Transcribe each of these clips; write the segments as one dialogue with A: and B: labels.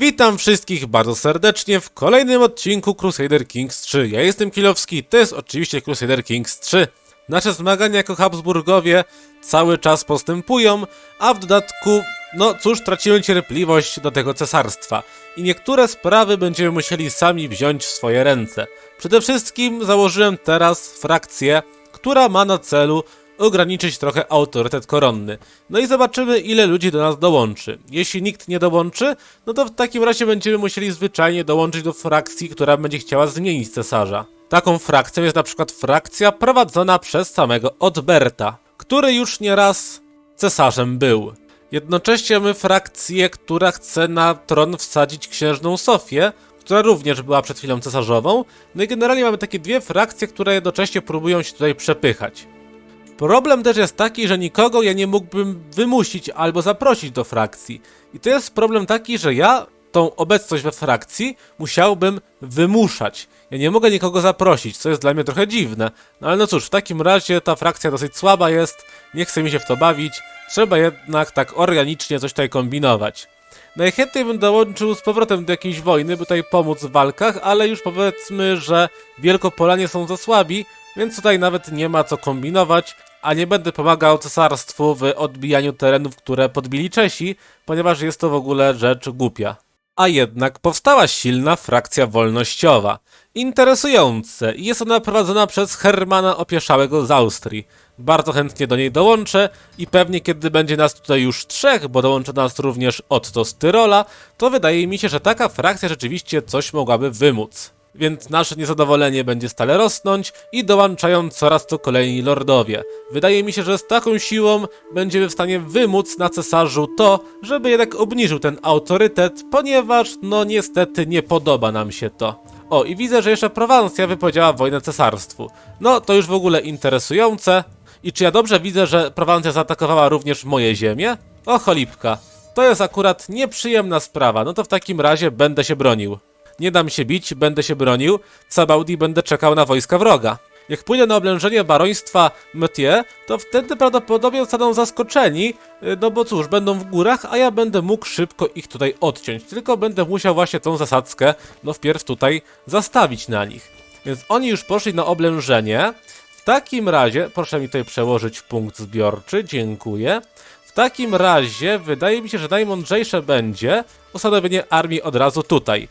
A: Witam wszystkich bardzo serdecznie w kolejnym odcinku Crusader Kings 3. Ja jestem Kilowski, to jest oczywiście Crusader Kings 3. Nasze zmagania jako Habsburgowie cały czas postępują, a w dodatku, no cóż, tracimy cierpliwość do tego cesarstwa. I niektóre sprawy będziemy musieli sami wziąć w swoje ręce. Przede wszystkim założyłem teraz frakcję, która ma na celu ograniczyć trochę autorytet koronny. No i zobaczymy, ile ludzi do nas dołączy. Jeśli nikt nie dołączy, no to w takim razie będziemy musieli zwyczajnie dołączyć do frakcji, która będzie chciała zmienić cesarza. Taką frakcją jest na przykład frakcja prowadzona przez samego Odberta, który już nieraz cesarzem był. Jednocześnie mamy frakcję, która chce na tron wsadzić księżną Sofię, która również była przed chwilą cesarzową. No i generalnie mamy takie dwie frakcje, które jednocześnie próbują się tutaj przepychać. Problem też jest taki, że nikogo ja nie mógłbym wymusić albo zaprosić do frakcji. I to jest problem taki, że ja tą obecność we frakcji musiałbym wymuszać. Ja nie mogę nikogo zaprosić, co jest dla mnie trochę dziwne. No ale no cóż, w takim razie ta frakcja dosyć słaba jest, nie chce mi się w to bawić, trzeba jednak tak organicznie coś tutaj kombinować. Najchętniej bym dołączył z powrotem do jakiejś wojny, by tutaj pomóc w walkach, ale już powiedzmy, że Wielkopolanie są za słabi, więc tutaj nawet nie ma co kombinować, a nie będę pomagał cesarstwu w odbijaniu terenów, które podbili Czesi, ponieważ jest to w ogóle rzecz głupia. A jednak powstała silna frakcja wolnościowa. Interesujące jest ona prowadzona przez Hermana Opieszałego z Austrii. Bardzo chętnie do niej dołączę i pewnie kiedy będzie nas tutaj już trzech, bo dołączy do nas również Otto z Tyrola, to wydaje mi się, że taka frakcja rzeczywiście coś mogłaby wymóc. Więc nasze niezadowolenie będzie stale rosnąć i dołączają coraz to kolejni lordowie. Wydaje mi się, że z taką siłą będziemy w stanie wymóc na cesarzu to, żeby jednak obniżył ten autorytet, ponieważ no niestety nie podoba nam się to. O, i widzę, że jeszcze Prowansja wypowiedziała wojnę cesarstwu. No, to już w ogóle interesujące. I czy ja dobrze widzę, że Prowansja zaatakowała również moje ziemię? O, cholipka. To jest akurat nieprzyjemna sprawa, no to w takim razie będę się bronił. Nie dam się bić, będę się bronił. W Sabaudi będę czekał na wojska wroga. Jak pójdę na oblężenie baroństwa Metier, to wtedy prawdopodobnie zostaną zaskoczeni, y, no bo cóż, będą w górach, a ja będę mógł szybko ich tutaj odciąć. Tylko będę musiał właśnie tą zasadzkę, no wpierw tutaj zastawić na nich. Więc oni już poszli na oblężenie. W takim razie, proszę mi tutaj przełożyć punkt zbiorczy, dziękuję. Takim razie wydaje mi się, że najmądrzejsze będzie ustanowienie armii od razu tutaj.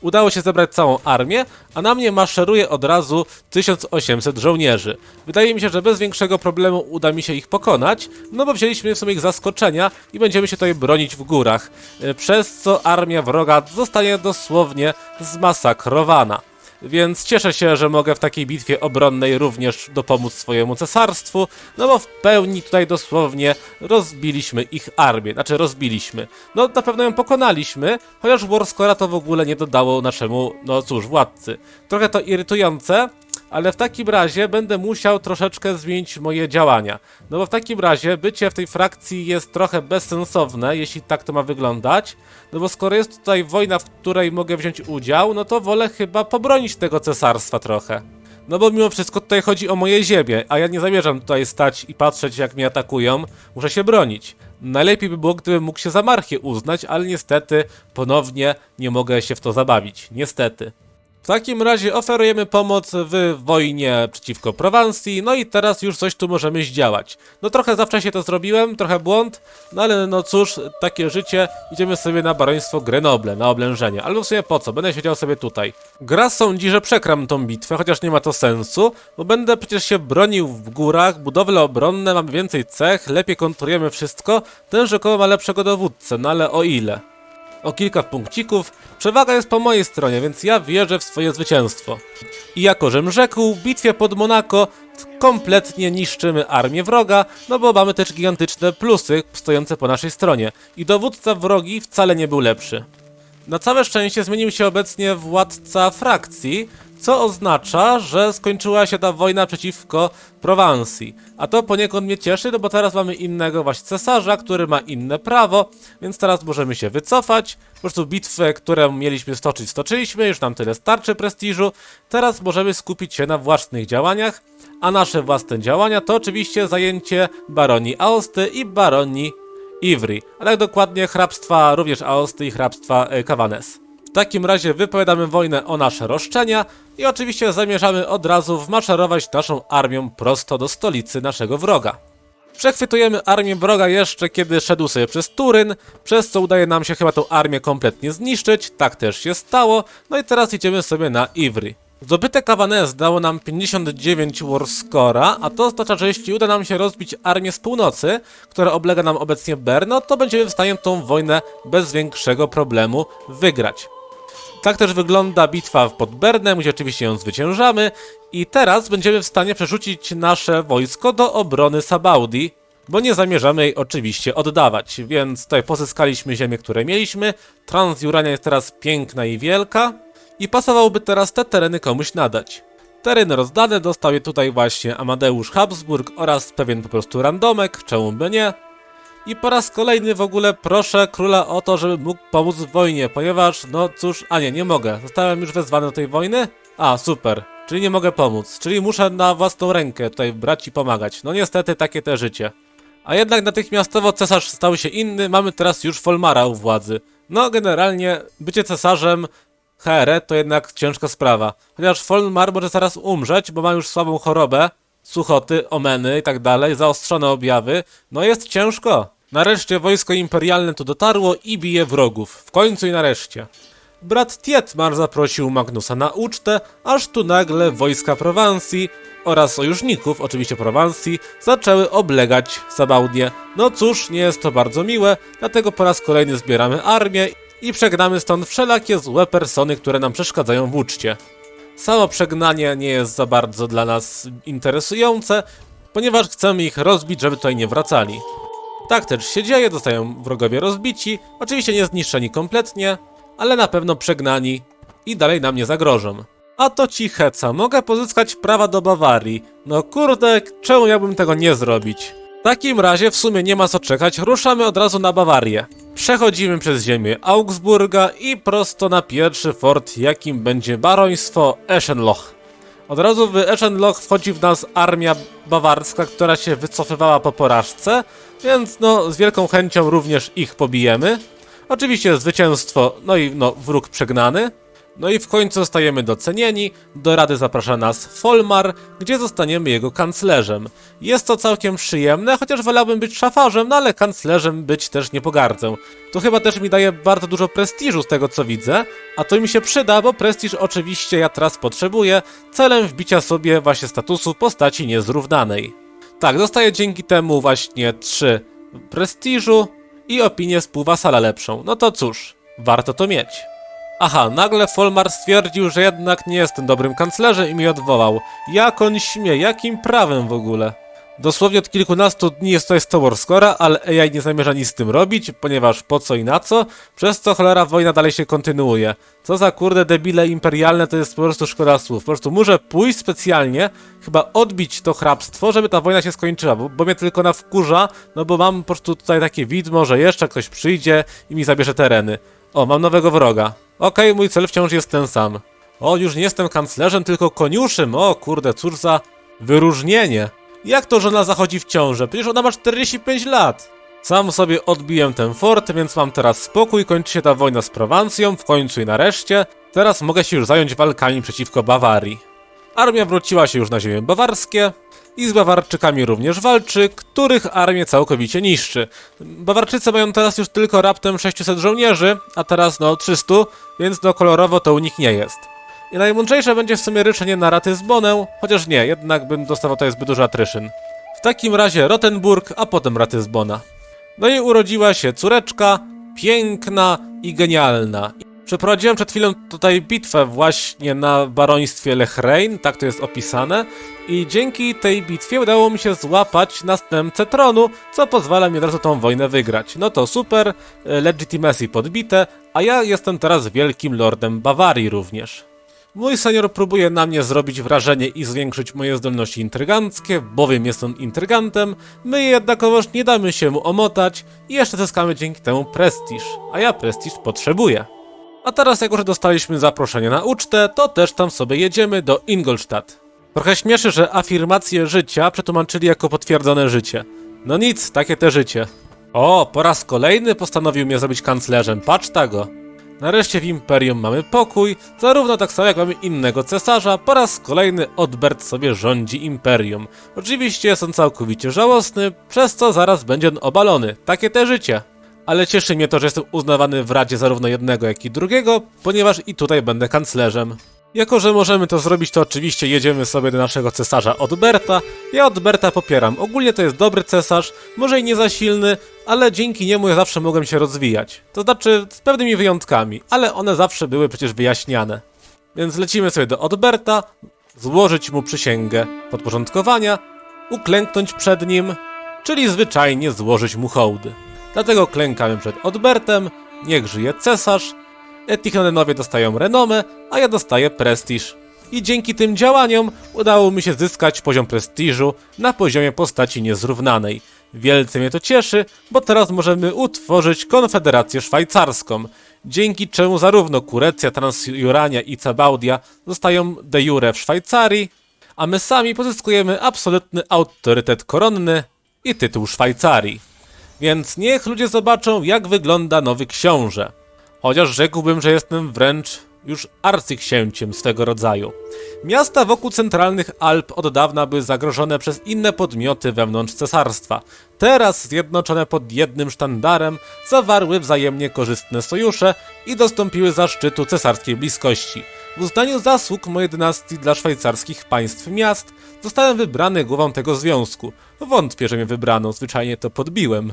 A: Udało się zebrać całą armię, a na mnie maszeruje od razu 1800 żołnierzy. Wydaje mi się, że bez większego problemu uda mi się ich pokonać, no bo wzięliśmy w sumie ich zaskoczenia i będziemy się tutaj bronić w górach, e, przez co armia wroga zostanie dosłownie zmasakrowana. Więc cieszę się, że mogę w takiej bitwie obronnej również dopomóc swojemu cesarstwu, no bo w pełni tutaj dosłownie rozbiliśmy ich armię, znaczy rozbiliśmy. No na pewno ją pokonaliśmy, chociaż Warscora to w ogóle nie dodało naszemu, no cóż, władcy. Trochę to irytujące, ale w takim razie będę musiał troszeczkę zmienić moje działania. No bo w takim razie bycie w tej frakcji jest trochę bezsensowne, jeśli tak to ma wyglądać. No bo skoro jest tutaj wojna, w której mogę wziąć udział, no to wolę chyba pobronić tego cesarstwa trochę. No bo mimo wszystko tutaj chodzi o moje ziemię, a ja nie zamierzam tutaj stać i patrzeć jak mnie atakują, muszę się bronić. Najlepiej by było, gdybym mógł się za marchię uznać, ale niestety ponownie nie mogę się w to zabawić. Niestety. W takim razie oferujemy pomoc w wojnie przeciwko Prowansji, no i teraz już coś tu możemy zdziałać. No trochę za wcześnie to zrobiłem, trochę błąd, no ale no cóż, takie życie, idziemy sobie na baroństwo Grenoble, na oblężenie. Albo w sumie po co, będę siedział sobie tutaj. Gra sądzi, że przekram tą bitwę, chociaż nie ma to sensu, bo będę przecież się bronił w górach, budowle obronne, mamy więcej cech, lepiej konturujemy wszystko, ten rzekomo ma lepszego dowódcę, no ale o ile? O kilka punkcików. Przewaga jest po mojej stronie, więc ja wierzę w swoje zwycięstwo. I jako żem rzekł, w bitwie pod Monako kompletnie niszczymy armię wroga, no bo mamy też gigantyczne plusy stojące po naszej stronie. I dowódca wrogi wcale nie był lepszy. Na całe szczęście zmienił się obecnie władca frakcji, co oznacza, że skończyła się ta wojna przeciwko Prowansji. A to poniekąd mnie cieszy, no bo teraz mamy innego właśnie cesarza, który ma inne prawo, więc teraz możemy się wycofać. Po prostu bitwę, którą mieliśmy stoczyć, stoczyliśmy, już nam tyle starczy prestiżu. Teraz możemy skupić się na własnych działaniach, a nasze własne działania to oczywiście zajęcie baronii Aosty i baronii Ivry, a tak dokładnie hrabstwa również Aosty i hrabstwa e, Cavannes. W takim razie wypowiadamy wojnę o nasze roszczenia i oczywiście zamierzamy od razu wmaszerować naszą armią prosto do stolicy naszego wroga. Przechwytujemy armię wroga jeszcze kiedy szedł sobie przez Turyn, przez co udaje nam się chyba tą armię kompletnie zniszczyć, tak też się stało, no i teraz idziemy sobie na Ivry. Zdobyte Cavannes dało nam 59 warscora, a to oznacza, że jeśli uda nam się rozbić armię z północy, która oblega nam obecnie Berno, to będziemy w stanie tą wojnę bez większego problemu wygrać. Tak też wygląda bitwa pod Bernem, gdzie oczywiście ją zwyciężamy. I teraz będziemy w stanie przerzucić nasze wojsko do obrony Sabaudi, bo nie zamierzamy jej oczywiście oddawać, więc tutaj pozyskaliśmy ziemię, które mieliśmy, Transjurania jest teraz piękna i wielka. I pasowałoby teraz te tereny komuś nadać. Tereny rozdane dostał je tutaj właśnie Amadeusz Habsburg oraz pewien po prostu randomek, czemu by nie. I po raz kolejny w ogóle proszę króla o to, żeby mógł pomóc w wojnie, ponieważ, no cóż, a nie, nie mogę. Zostałem już wezwany do tej wojny? A, super. Czyli nie mogę pomóc. Czyli muszę na własną rękę tutaj brać i pomagać. No niestety, takie te życie. A jednak natychmiastowo cesarz stał się inny, mamy teraz już Folmara u władzy. No, generalnie, bycie cesarzem HR to jednak ciężka sprawa. Chociaż Folmar może zaraz umrzeć, bo ma już słabą chorobę, suchoty, omeny i tak dalej, zaostrzone objawy. No jest ciężko. Nareszcie wojsko imperialne tu dotarło i bije wrogów. W końcu i nareszcie. Brat Tietmar zaprosił Magnusa na ucztę, aż tu nagle wojska Prowansji oraz sojuszników, oczywiście Prowansji, zaczęły oblegać Sabaudię. No cóż, nie jest to bardzo miłe, dlatego po raz kolejny zbieramy armię i przegnamy stąd wszelakie złe persony, które nam przeszkadzają w uczcie. Samo przegnanie nie jest za bardzo dla nas interesujące, ponieważ chcemy ich rozbić, żeby tutaj nie wracali. Tak też się dzieje, zostają wrogowie rozbici, oczywiście nie zniszczeni kompletnie, ale na pewno przegnani i dalej nam nie zagrożą. A to ci heca, mogę pozyskać prawa do Bawarii. No kurde, czemu miałbym tego nie zrobić? W takim razie w sumie nie ma co czekać, ruszamy od razu na Bawarię. Przechodzimy przez ziemię Augsburga i prosto na pierwszy fort, jakim będzie baroństwo Eschenloch. Od razu w Eschenloch wchodzi w nas armia bawarska, która się wycofywała po porażce, więc no z wielką chęcią również ich pobijemy. Oczywiście zwycięstwo, no i no wróg przegnany. No i w końcu zostajemy docenieni, do rady zaprasza nas Folmar, gdzie zostaniemy jego kanclerzem. Jest to całkiem przyjemne, chociaż wolałbym być szafarzem, no ale kanclerzem być też nie pogardzę. To chyba też mi daje bardzo dużo prestiżu z tego co widzę, a to mi się przyda, bo prestiż oczywiście ja teraz potrzebuję, celem wbicia sobie właśnie statusu postaci niezrównanej. Tak, dostaję dzięki temu właśnie 3 prestiżu i opinię współwasala lepszą. No to cóż, warto to mieć. Aha, nagle Folmar stwierdził, że jednak nie jestem dobrym kanclerzem i mi odwołał. Jak on śmie, jakim prawem w ogóle? Dosłownie od kilkunastu dni jest tutaj 100 warscora, ale AI nie zamierza nic z tym robić, ponieważ po co i na co, przez co cholera wojna dalej się kontynuuje. Co za kurde debile imperialne, to jest po prostu szkoda słów. Po prostu muszę pójść specjalnie, chyba odbić to hrabstwo, żeby ta wojna się skończyła, bo, bo mnie tylko na wkurza, no bo mam po prostu tutaj takie widmo, że jeszcze ktoś przyjdzie i mi zabierze tereny. O, mam nowego wroga. Okej, mój cel wciąż jest ten sam. O, już nie jestem kanclerzem, tylko koniuszym. O, kurde, cóż za wyróżnienie. Jak to żona zachodzi w ciążę? Przecież ona ma 45 lat. Sam sobie odbiłem ten fort, więc mam teraz spokój, kończy się ta wojna z Prowancją, w końcu i nareszcie. Teraz mogę się już zająć walkami przeciwko Bawarii. Armia wróciła się już na ziemię bawarskie i z Bawarczykami również walczy, których armię całkowicie niszczy. Bawarczycy mają teraz już tylko raptem 600 żołnierzy, a teraz no 300, więc no kolorowo to u nich nie jest. I najmądrzejsze będzie w sumie ryczenie na Ratyzbonę, chociaż nie, jednak bym dostawał tutaj zbyt dużo atryszyn. W takim razie Rottenburg, a potem Ratyzbona. No i urodziła się córeczka, piękna i genialna. Przeprowadziłem przed chwilą tutaj bitwę właśnie na baroństwie Lechrein, tak to jest opisane, i dzięki tej bitwie udało mi się złapać następcę tronu, co pozwala mi od razu tą wojnę wygrać. No to super, e, legitimacy podbite, a ja jestem teraz wielkim lordem Bawarii również. Mój senior próbuje na mnie zrobić wrażenie i zwiększyć moje zdolności intryganckie, bowiem jest on intrygantem, my jednakowoż nie damy się mu omotać i jeszcze zyskamy dzięki temu prestiż, a ja prestiż potrzebuję. A teraz jak już dostaliśmy zaproszenie na ucztę, to też tam sobie jedziemy do Ingolstadt. Trochę śmieszy, że afirmację życia przetłumaczyli jako potwierdzone życie. No nic, takie te życie. O, po raz kolejny postanowił mnie zrobić kanclerzem, patrz tego. Nareszcie w Imperium mamy pokój, zarówno tak samo jak mamy innego cesarza, po raz kolejny Odbert sobie rządzi Imperium. Oczywiście jest on całkowicie żałosny, przez co zaraz będzie on obalony. Takie te życie. Ale cieszy mnie to, że jestem uznawany w Radzie zarówno jednego, jak i drugiego, ponieważ i tutaj będę kanclerzem. Jako, że możemy to zrobić, to oczywiście jedziemy sobie do naszego cesarza Odberta. Ja Odberta popieram. Ogólnie to jest dobry cesarz, może i nie za silny, ale dzięki niemu ja zawsze mogłem się rozwijać. To znaczy z pewnymi wyjątkami, ale one zawsze były przecież wyjaśniane. Więc lecimy sobie do Odberta, złożyć mu przysięgę podporządkowania, uklęknąć przed nim, czyli zwyczajnie złożyć mu hołdy. Dlatego klękamy przed Odbertem, niech żyje cesarz, Etichnodenowie dostają renomę, a ja dostaję prestiż. I dzięki tym działaniom udało mi się zyskać poziom prestiżu na poziomie postaci niezrównanej. Wielce mnie to cieszy, bo teraz możemy utworzyć Konfederację Szwajcarską, dzięki czemu zarówno Kurecja, Transjurania i Cabaudia zostają de jure w Szwajcarii, a my sami pozyskujemy absolutny autorytet koronny i tytuł Szwajcarii. Więc niech ludzie zobaczą, jak wygląda nowy książę. Chociaż rzekłbym, że jestem wręcz już arcyksięciem swego rodzaju. Miasta wokół centralnych Alp od dawna były zagrożone przez inne podmioty wewnątrz cesarstwa. Teraz, zjednoczone pod jednym sztandarem, zawarły wzajemnie korzystne sojusze i dostąpiły zaszczytu cesarskiej bliskości. W uznaniu zasług mojej dynastii dla szwajcarskich państw miast zostałem wybrany głową tego związku. Wątpię, że mnie wybrano, zwyczajnie to podbiłem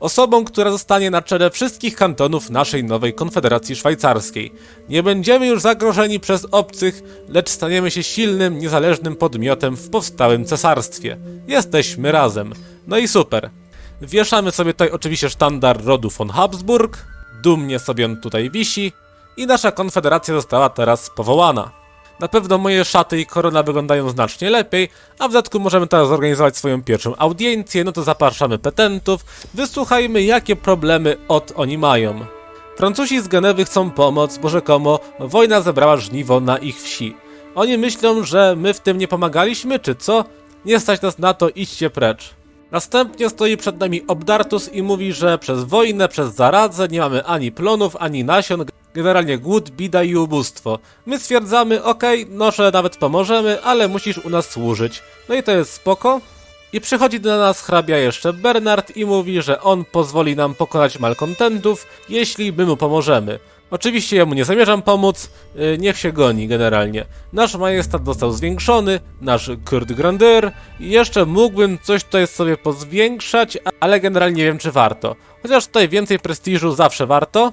A: osobą, która zostanie na czele wszystkich kantonów naszej nowej Konfederacji Szwajcarskiej. Nie będziemy już zagrożeni przez obcych, lecz staniemy się silnym, niezależnym podmiotem w powstałym cesarstwie. Jesteśmy razem. No i super. Wieszamy sobie tutaj oczywiście sztandar rodu von Habsburg, dumnie sobie on tutaj wisi i nasza konfederacja została teraz powołana. Na pewno moje szaty i korona wyglądają znacznie lepiej, a w dodatku możemy teraz zorganizować swoją pierwszą audiencję, no to zapraszamy petentów, wysłuchajmy jakie problemy od oni mają. Francuzi z Genewy chcą pomoc, bo rzekomo wojna zebrała żniwo na ich wsi. Oni myślą, że my w tym nie pomagaliśmy, czy co? Nie stać nas na to, idźcie precz. Następnie stoi przed nami Obdartus i mówi, że przez wojnę, przez zaradzę nie mamy ani plonów, ani nasion, generalnie głód, bida i ubóstwo. My stwierdzamy, okej, no że nawet pomożemy, ale musisz u nas służyć. No i to jest spoko. I przychodzi do nas hrabia jeszcze Bernard i mówi, że on pozwoli nam pokonać malkontentów, jeśli my mu pomożemy. Oczywiście ja mu nie zamierzam pomóc, yy, niech się goni generalnie. Nasz majestat został zwiększony, nasz Kurt Grandeur jeszcze mógłbym coś tutaj sobie pozwiększać, ale generalnie nie wiem czy warto. Chociaż tutaj więcej prestiżu zawsze warto,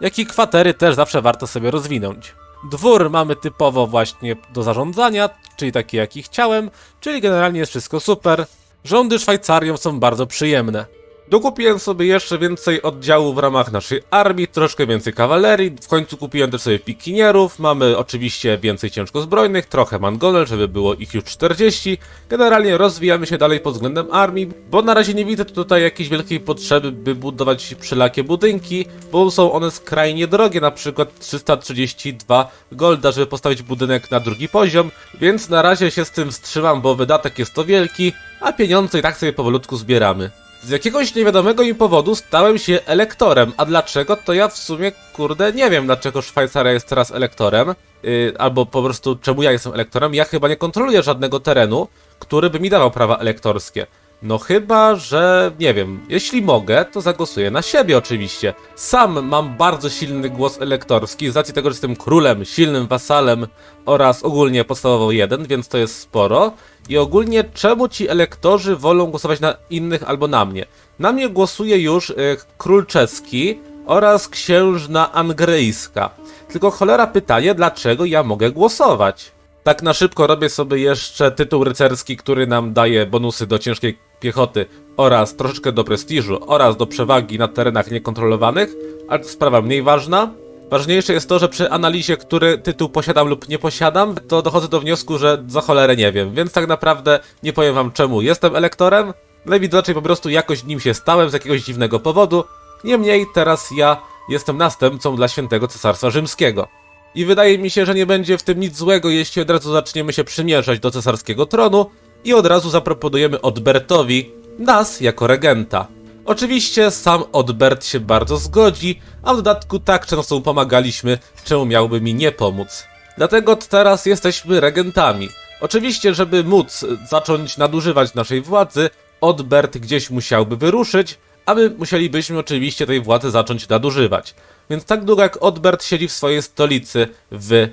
A: jak i kwatery też zawsze warto sobie rozwinąć. Dwór mamy typowo właśnie do zarządzania, czyli taki jaki chciałem, czyli generalnie jest wszystko super. Rządy Szwajcarią są bardzo przyjemne. Dokupiłem sobie jeszcze więcej oddziałów w ramach naszej armii, troszkę więcej kawalerii, w końcu kupiłem też sobie pikinierów, mamy oczywiście więcej ciężkozbrojnych, trochę mangonel, żeby było ich już 40. Generalnie rozwijamy się dalej pod względem armii, bo na razie nie widzę tutaj jakiejś wielkiej potrzeby, by budować wszelakie budynki, bo są one skrajnie drogie, na przykład 332 golda, żeby postawić budynek na drugi poziom, więc na razie się z tym wstrzymam, bo wydatek jest to wielki, a pieniądze i tak sobie powolutku zbieramy. Z jakiegoś niewiadomego mi powodu stałem się elektorem, a dlaczego to ja w sumie kurde nie wiem dlaczego Szwajcaria jest teraz elektorem, yy, albo po prostu czemu ja jestem elektorem. Ja chyba nie kontroluję żadnego terenu, który by mi dawał prawa elektorskie. No chyba, że nie wiem, jeśli mogę, to zagłosuję na siebie oczywiście. Sam mam bardzo silny głos elektorski z racji tego, że jestem królem, silnym wasalem oraz ogólnie podstawowo jeden, więc to jest sporo. I ogólnie czemu ci elektorzy wolą głosować na innych albo na mnie? Na mnie głosuje już y, król czeski oraz księżna angrejska. Tylko cholera pytanie, dlaczego ja mogę głosować? Tak na szybko robię sobie jeszcze tytuł rycerski, który nam daje bonusy do ciężkiej piechoty oraz troszeczkę do prestiżu oraz do przewagi na terenach niekontrolowanych, ale to sprawa mniej ważna. Ważniejsze jest to, że przy analizie, który tytuł posiadam lub nie posiadam, to dochodzę do wniosku, że za cholerę nie wiem, więc tak naprawdę nie powiem wam czemu jestem elektorem, najwidoczniej po prostu jakoś nim się stałem z jakiegoś dziwnego powodu. Niemniej teraz ja jestem następcą dla świętego cesarstwa rzymskiego. I wydaje mi się, że nie będzie w tym nic złego, jeśli od razu zaczniemy się przymierzać do cesarskiego tronu i od razu zaproponujemy Odbertowi nas jako regenta. Oczywiście sam Odbert się bardzo zgodzi, a w dodatku tak często mu pomagaliśmy, czemu miałby mi nie pomóc. Dlatego teraz jesteśmy regentami. Oczywiście, żeby móc zacząć nadużywać naszej władzy, Odbert gdzieś musiałby wyruszyć, a my musielibyśmy oczywiście tej władzy zacząć nadużywać. Więc tak długo jak Odbert siedzi w swojej stolicy w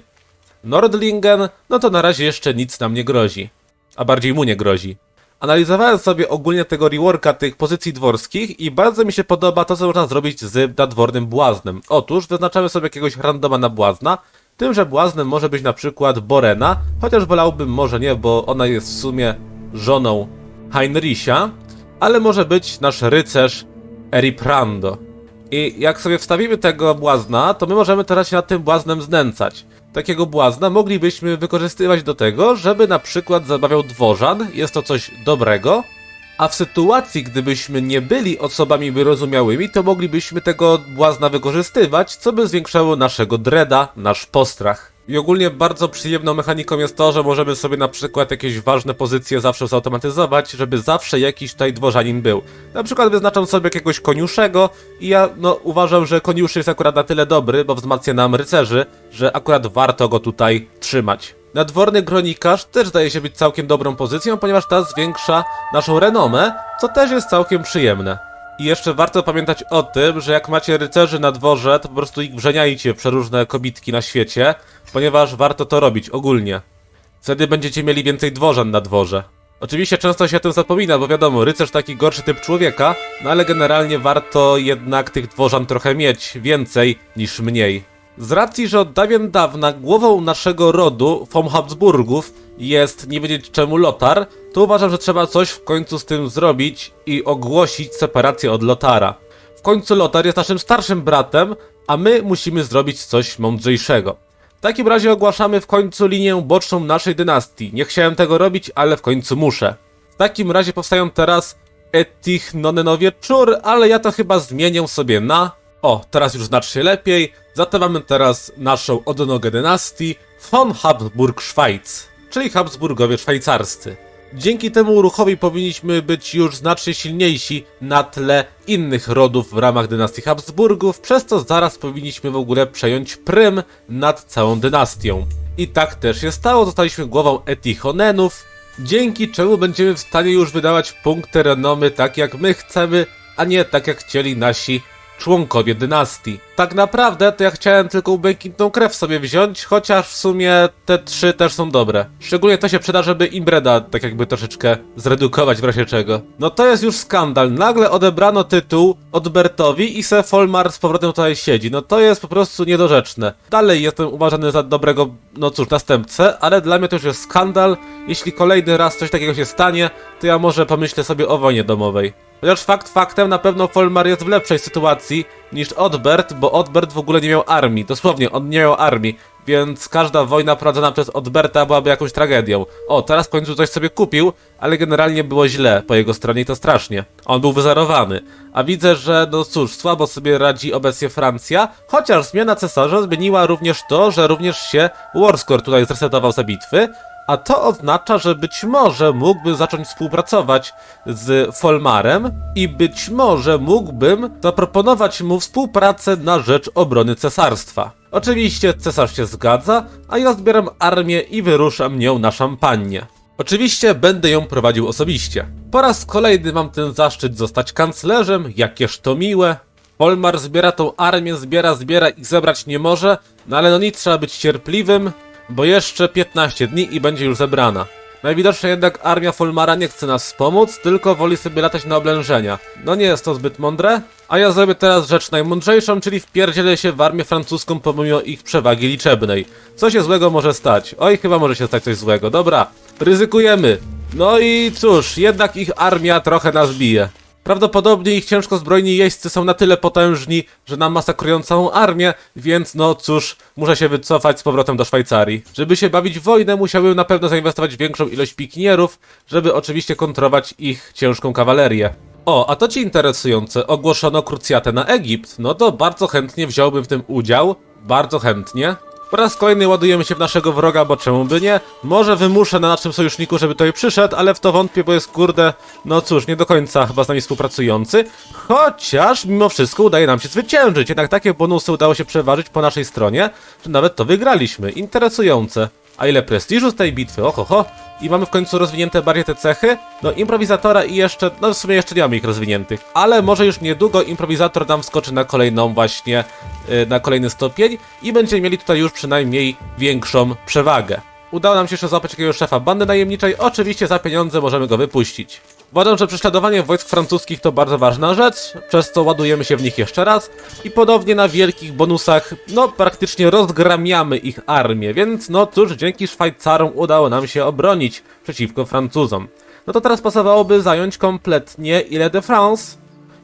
A: Nordlingen, no to na razie jeszcze nic nam nie grozi. A bardziej mu nie grozi. Analizowałem sobie ogólnie tego reworka tych pozycji dworskich i bardzo mi się podoba to, co można zrobić z nadwornym błaznem. Otóż wyznaczamy sobie jakiegoś randoma na błazna, tym, że błaznem może być na przykład Borena, chociaż wolałbym może nie, bo ona jest w sumie żoną Heinricha, ale może być nasz rycerz Eriprando. I jak sobie wstawimy tego błazna, to my możemy teraz się nad tym błaznem znęcać. Takiego błazna moglibyśmy wykorzystywać do tego, żeby na przykład zabawiał dworzan, jest to coś dobrego, a w sytuacji, gdybyśmy nie byli osobami wyrozumiałymi, to moglibyśmy tego błazna wykorzystywać, co by zwiększało naszego dreda, nasz postrach. I ogólnie bardzo przyjemną mechaniką jest to, że możemy sobie na przykład jakieś ważne pozycje zawsze zautomatyzować, żeby zawsze jakiś tutaj dworzanin był. Na przykład wyznaczam sobie jakiegoś koniuszego i ja no uważam, że koniuszy jest akurat na tyle dobry, bo wzmacnia nam rycerzy, że akurat warto go tutaj trzymać. Nadworny kronikarz też zdaje się być całkiem dobrą pozycją, ponieważ ta zwiększa naszą renomę, co też jest całkiem przyjemne. I jeszcze warto pamiętać o tym, że jak macie rycerzy na dworze, to po prostu ich wrzeniajcie w przeróżne kobitki na świecie, ponieważ warto to robić ogólnie. Wtedy będziecie mieli więcej dworzan na dworze. Oczywiście często się o tym zapomina, bo wiadomo, rycerz taki gorszy typ człowieka, no ale generalnie warto jednak tych dworzan trochę mieć więcej niż mniej. Z racji, że od dawien dawna głową naszego rodu, von Habsburgów, jest nie wiedzieć czemu Lotar, to uważam, że trzeba coś w końcu z tym zrobić i ogłosić separację od Lotara. W końcu Lotar jest naszym starszym bratem, a my musimy zrobić coś mądrzejszego. W takim razie ogłaszamy w końcu linię boczną naszej dynastii. Nie chciałem tego robić, ale w końcu muszę. W takim razie powstają teraz Etichonenowie Czur, ale ja to chyba zmienię sobie na... O, teraz już znacznie lepiej. Zatem mamy teraz naszą odnogę dynastii von Habsburg-Schweiz, czyli Habsburgowie szwajcarscy. Dzięki temu ruchowi powinniśmy być już znacznie silniejsi na tle innych rodów w ramach dynastii Habsburgów, przez co zaraz powinniśmy w ogóle przejąć prym nad całą dynastią. I tak też się stało, zostaliśmy głową Etichonenów, dzięki czemu będziemy w stanie już wydawać punkty renomy tak jak my chcemy, a nie tak jak chcieli nasi członkowie dynastii. Tak naprawdę to ja chciałem tylko błękitną krew sobie wziąć, chociaż w sumie te trzy też są dobre. Szczególnie to się przyda, żeby Imbreda tak jakby troszeczkę zredukować w razie czego. No to jest już skandal. Nagle odebrano tytuł Odbertowi i se Folmar z powrotem tutaj siedzi. No to jest po prostu niedorzeczne. Dalej jestem uważany za dobrego, no cóż, następcę, ale dla mnie to już jest skandal. Jeśli kolejny raz coś takiego się stanie, to ja może pomyślę sobie o wojnie domowej. Chociaż fakt faktem, na pewno Folmar jest w lepszej sytuacji niż Odbert, bo Odbert w ogóle nie miał armii. Dosłownie, on nie miał armii, więc każda wojna prowadzona przez Odberta byłaby jakąś tragedią. O, teraz w końcu coś sobie kupił, ale generalnie było źle po jego stronie i to strasznie. On był wyzerowany. A widzę, że no cóż, słabo sobie radzi obecnie Francja, chociaż zmiana cesarza zmieniła również to, że również się Warscore tutaj zresetował za bitwy, a to oznacza, że być może mógłbym zacząć współpracować z Folmarem i być może mógłbym zaproponować mu współpracę na rzecz obrony cesarstwa. Oczywiście cesarz się zgadza, a ja zbieram armię i wyruszam nią na szampanię. Oczywiście będę ją prowadził osobiście. Po raz kolejny mam ten zaszczyt zostać kanclerzem, jakież to miłe. Folmar zbiera tą armię, zbiera, zbiera i zebrać nie może, no ale no nic, trzeba być cierpliwym, bo jeszcze 15 dni i będzie już zebrana. Najwidoczniej jednak armia Folmara nie chce nas wspomóc, tylko woli sobie latać na oblężenia. No nie jest to zbyt mądre, a ja zrobię teraz rzecz najmądrzejszą, czyli wpierdzielę się w armię francuską pomimo ich przewagi liczebnej. Co się złego może stać? Oj, chyba może się stać coś złego. Dobra, ryzykujemy. No i cóż, jednak ich armia trochę nas bije. Prawdopodobnie ich ciężko zbrojni jeźdźcy są na tyle potężni, że nam masakrują całą armię, więc no cóż, muszę się wycofać z powrotem do Szwajcarii. Żeby się bawić w wojnę, musiałbym na pewno zainwestować większą ilość pikinierów, żeby oczywiście kontrować ich ciężką kawalerię. O, a to ci interesujące, ogłoszono krucjatę na Egipt. No to bardzo chętnie wziąłbym w tym udział, bardzo chętnie. Po raz kolejny ładujemy się w naszego wroga, bo czemu by nie? Może wymuszę na naszym sojuszniku, żeby tutaj przyszedł, ale w to wątpię, bo jest kurde, no cóż, nie do końca chyba z nami współpracujący. Chociaż mimo wszystko udaje nam się zwyciężyć. Jednak takie bonusy udało się przeważyć po naszej stronie, że nawet to wygraliśmy. Interesujące. A ile prestiżu z tej bitwy, oho, ho. I mamy w końcu rozwinięte bardziej te cechy. No, improwizatora i jeszcze, no w sumie jeszcze nie mamy ich rozwiniętych. Ale może już niedługo improwizator nam wskoczy na kolejną właśnie, na kolejny stopień i będziemy mieli tutaj już przynajmniej większą przewagę. Udało nam się jeszcze złapać jakiegoś szefa bandy najemniczej, oczywiście za pieniądze możemy go wypuścić. Uważam, że prześladowanie wojsk francuskich to bardzo ważna rzecz, przez co ładujemy się w nich jeszcze raz i podobnie na wielkich bonusach, no praktycznie rozgramiamy ich armię, więc no cóż, dzięki Szwajcarom udało nam się obronić przeciwko Francuzom. No to teraz pasowałoby zająć kompletnie Ile de France,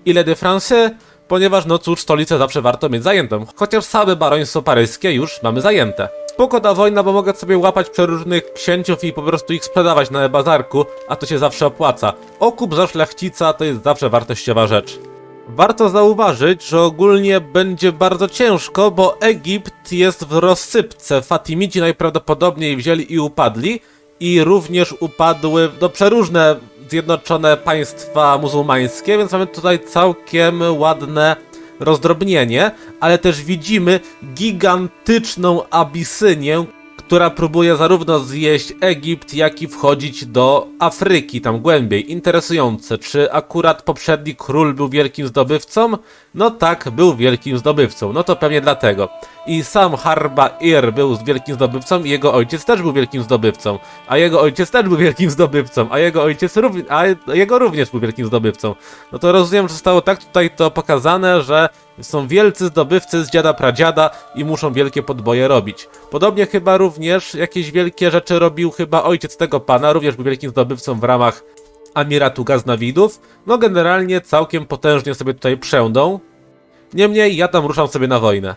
A: Ile de France, ponieważ no cóż, stolicę zawsze warto mieć zajętą, chociaż same baroństwo paryskie już mamy zajęte. Spoko ta wojna, bo mogę sobie łapać przeróżnych księciów i po prostu ich sprzedawać na bazarku, a to się zawsze opłaca. Okup za szlachcica to jest zawsze wartościowa rzecz. Warto zauważyć, że ogólnie będzie bardzo ciężko, bo Egipt jest w rozsypce. Fatimici najprawdopodobniej wzięli i upadli i również upadły no, przeróżne zjednoczone państwa muzułmańskie, więc mamy tutaj całkiem ładne rozdrobnienie, ale też widzimy gigantyczną Abisynię, która próbuje zarówno zjeść Egipt, jak i wchodzić do Afryki, tam głębiej. Interesujące, czy akurat poprzedni król był wielkim zdobywcą? No tak, był wielkim zdobywcą, no to pewnie dlatego. I sam Harba Ir był wielkim zdobywcą i jego ojciec też był wielkim zdobywcą, a jego ojciec też był wielkim zdobywcą, a jego ojciec a jego również był wielkim zdobywcą. No to rozumiem, że zostało tak tutaj to pokazane, że są wielcy zdobywcy z dziada pradziada i muszą wielkie podboje robić. Podobnie chyba również jakieś wielkie rzeczy robił chyba ojciec tego pana, również był wielkim zdobywcą w ramach Amiratu Gaznawidów. No generalnie całkiem potężnie sobie tutaj przędą. Niemniej ja tam ruszam sobie na wojnę.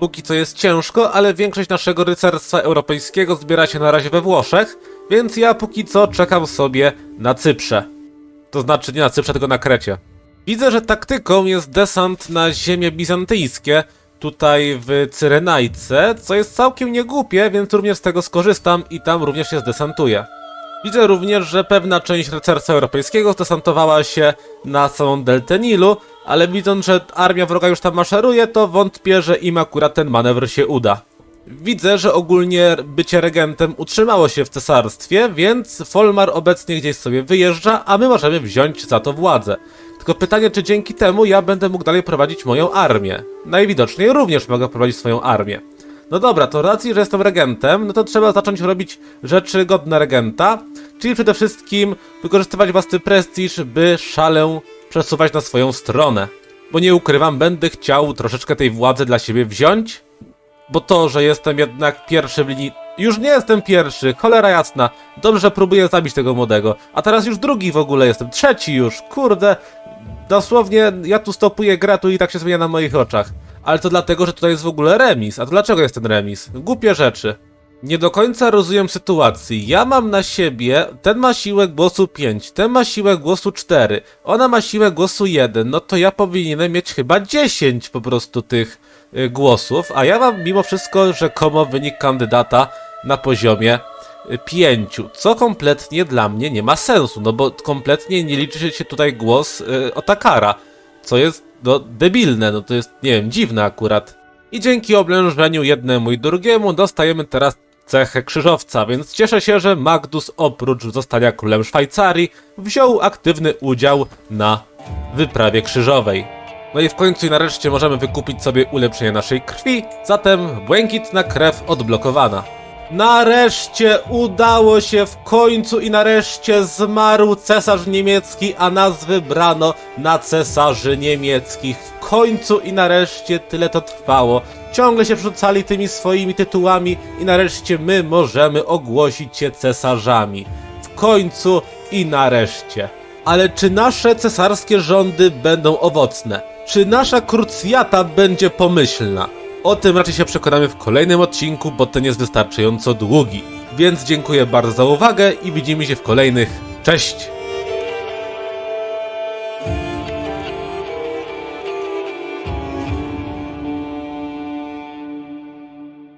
A: Póki co jest ciężko, ale większość naszego rycerstwa europejskiego zbiera się na razie we Włoszech, więc ja póki co czekam sobie na Cyprze. To znaczy nie na Cyprze, tylko na Krecie. Widzę, że taktyką jest desant na ziemie bizantyjskie, tutaj w Cyrenajce, co jest całkiem niegłupie, więc również z tego skorzystam i tam również się zdesantuję. Widzę również, że pewna część rycerstwa europejskiego zdesantowała się na samą deltę Nilu, ale widząc, że armia wroga już tam maszeruje, to wątpię, że im akurat ten manewr się uda. Widzę, że ogólnie bycie regentem utrzymało się w cesarstwie, więc Folmar obecnie gdzieś sobie wyjeżdża, a my możemy wziąć za to władzę. Tylko pytanie, czy dzięki temu ja będę mógł dalej prowadzić moją armię. Najwidoczniej również mogę prowadzić swoją armię. No dobra, to racji, że jestem regentem, no to trzeba zacząć robić rzeczy godne regenta, czyli przede wszystkim wykorzystywać własny prestiż, by szalę przesuwać na swoją stronę. Bo nie ukrywam, będę chciał troszeczkę tej władzy dla siebie wziąć, bo to, że jestem jednak pierwszy w linii... Już nie jestem pierwszy, cholera jasna. Dobrze próbuję zabić tego młodego. A teraz już drugi w ogóle jestem, trzeci już, kurde. Dosłownie, ja tu stopuję grę, tu i tak się zmienia na moich oczach. Ale to dlatego, że tutaj jest w ogóle remis. A to dlaczego jest ten remis? Głupie rzeczy. Nie do końca rozumiem sytuacji. Ja mam na siebie, ten ma siłę głosu 5, ten ma siłę głosu 4, ona ma siłę głosu 1, no to ja powinienem mieć chyba 10 po prostu tych y, głosów, a ja mam mimo wszystko rzekomo wynik kandydata na poziomie 5, co kompletnie dla mnie nie ma sensu, no bo kompletnie nie liczy się tutaj głos y, Otakara, co jest no, debilne, no to jest, nie wiem, dziwne akurat. I dzięki oblężeniu jednemu i drugiemu dostajemy teraz cechę krzyżowca, więc cieszę się, że Magnus oprócz zostania królem Szwajcarii wziął aktywny udział na wyprawie krzyżowej. No i w końcu i nareszcie możemy wykupić sobie ulepszenie naszej krwi, zatem błękitna krew odblokowana. Nareszcie udało się w końcu i nareszcie zmarł cesarz niemiecki, a nas wybrano na cesarzy niemieckich. W końcu i nareszcie tyle to trwało. Ciągle się przerzucali tymi swoimi tytułami i nareszcie my możemy ogłosić się cesarzami. W końcu i nareszcie. Ale czy nasze cesarskie rządy będą owocne? Czy nasza krucjata będzie pomyślna? O tym raczej się przekonamy w kolejnym odcinku, bo ten jest wystarczająco długi. Więc dziękuję bardzo za uwagę i widzimy się w kolejnych. Cześć!